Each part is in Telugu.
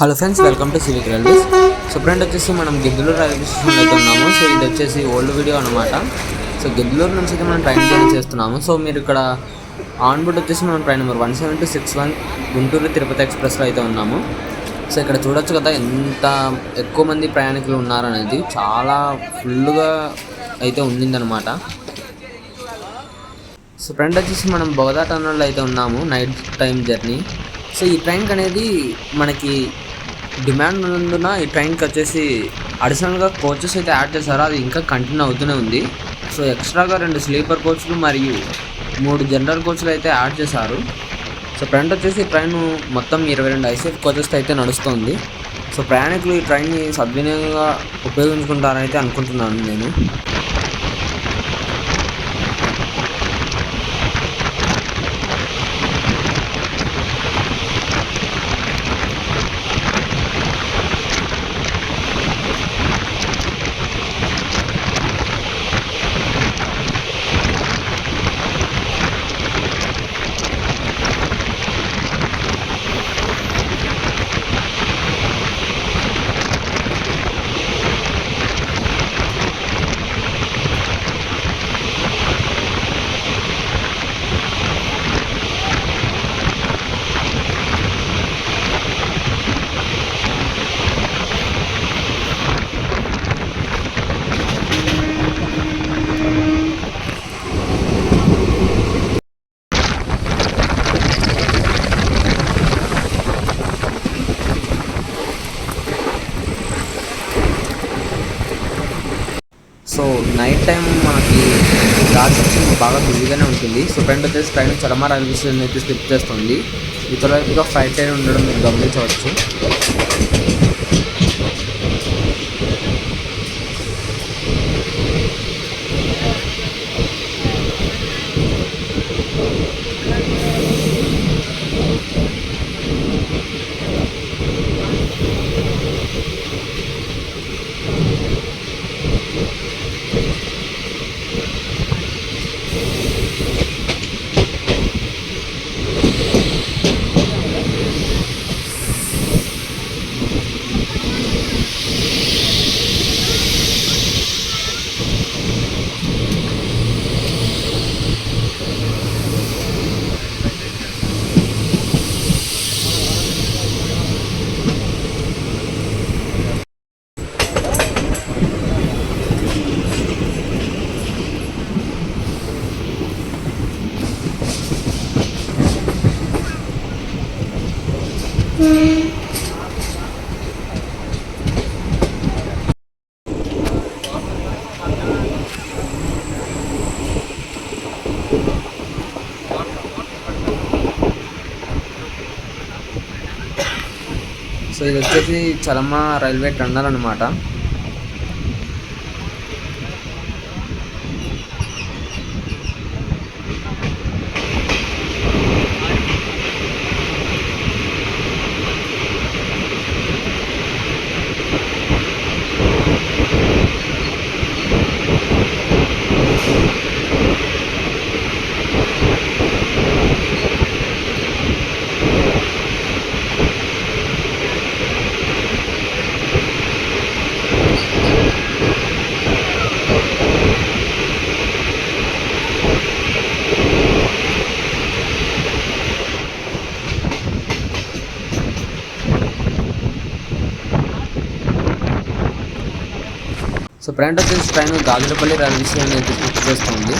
Hello friends welcome to Civic railways so friend వచ్చేసి మనం గిద్దలూరు రైల్వే స్టేషన్లో అయితే ఉన్నాము. సో ఇది వచ్చేసి ఓల్డ్ వీడియో అనమాట సో గిద్దలూరు నుంచి అయితే మనం ట్రైన్ జర్నీ చేస్తున్నాము. సో మీరు ఇక్కడ ఆన్ బోర్డ్ వచ్చేసి మనం train number one seven two six one Guntur Tirupati ఎక్స్ప్రెస్లో అయితే ఉన్నాము. సో ఇక్కడ చూడొచ్చు కదా ఎంత ఎక్కువ మంది ప్రయాణికులు ఉన్నారనేది. చాలా ఫుల్గా అయితే ఉండిందనమాట సో ఫ్రెండ్ వచ్చేసి మనం బోదా టన్నల్లో అయితే ఉన్నాము నైట్ టైం జర్నీ సో ఈ ట్రైన్కి అనేది మనకి డిమాండ్ ఉన్నందున ఈ ట్రైన్కి వచ్చేసి అడిషనల్గా కోచెస్ అయితే యాడ్ చేశారు. అది ఇంకా కంటిన్యూ అవుతూనే ఉంది. సో ఎక్స్ట్రాగా రెండు స్లీపర్ కోచ్లు మరియు మూడు జనరల్ కోచ్లు అయితే యాడ్ చేశారు. సో ఫ్రంట్ వచ్చేసి ట్రైన్ మొత్తం ఇరవై రెండు ఐసీఎఫ్ కోచెస్తో అయితే నడుస్తుంది. సో ప్రయాణికులు ఈ ట్రైన్ని సద్వినియోగంగా ఉపయోగించుకుంటారని అయితే అనుకుంటున్నాను నేను. సో నైట్ టైం మనకి ఘాట్ బాగా బిజీగానే ఉంటుంది. సో ఫ్రెండ్ వచ్చేసి ట్రైన్ చలమా రైల్వే స్టేషన్ అయితే స్లిప్ చేస్తుంది ఇతర ఫ్లైట్ ట్రైన్ ఉండడం మీరు గమనించవచ్చు. సో ఇది వచ్చేసి చలమ రైల్వే టన్నల్ అనమాట so front train Gajulapalli railway station అయితే పూర్తి చేస్తుంది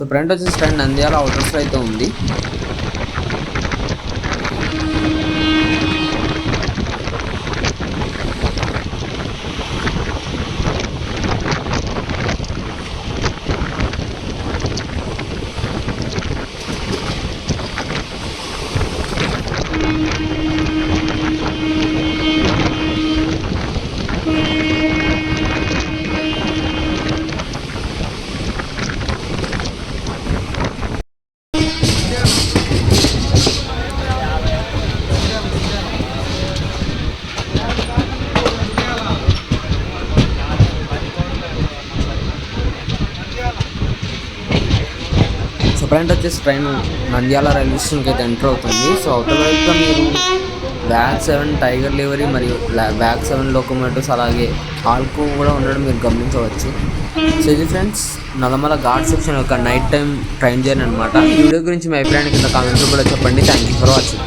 సో ఫ్రంట్ వచ్చేసి ట్రైన్ నంద్యాల అవుటర్స్లో అయితే ఉంది. పాయింట్ వచ్చేసి ట్రైన్ నంద్యాల రైల్వే స్టేషన్కి అయితే ఎంటర్ అవుతుంది. సో అవతల వైపుగా మీరు బ్యాక్ సెవెన్ టైగర్ లివరీ మరియు బ్యాక్ సెవెన్ లోకోమోటివ్స్ అలాగే ఆల్కో కూడా ఉండడం మీరు గమనించవచ్చు. సో ఇది ఫ్రెండ్స్ నల్లమల ఘాట్ సెక్షన్ యొక్క నైట్ టైం ట్రైన్ జర్నీ అనమాట ఈ వీడియో గురించి మీ అభిప్రాయాన్ని కింద కామెంట్లో కూడా చెప్పండి. Thank you for watching.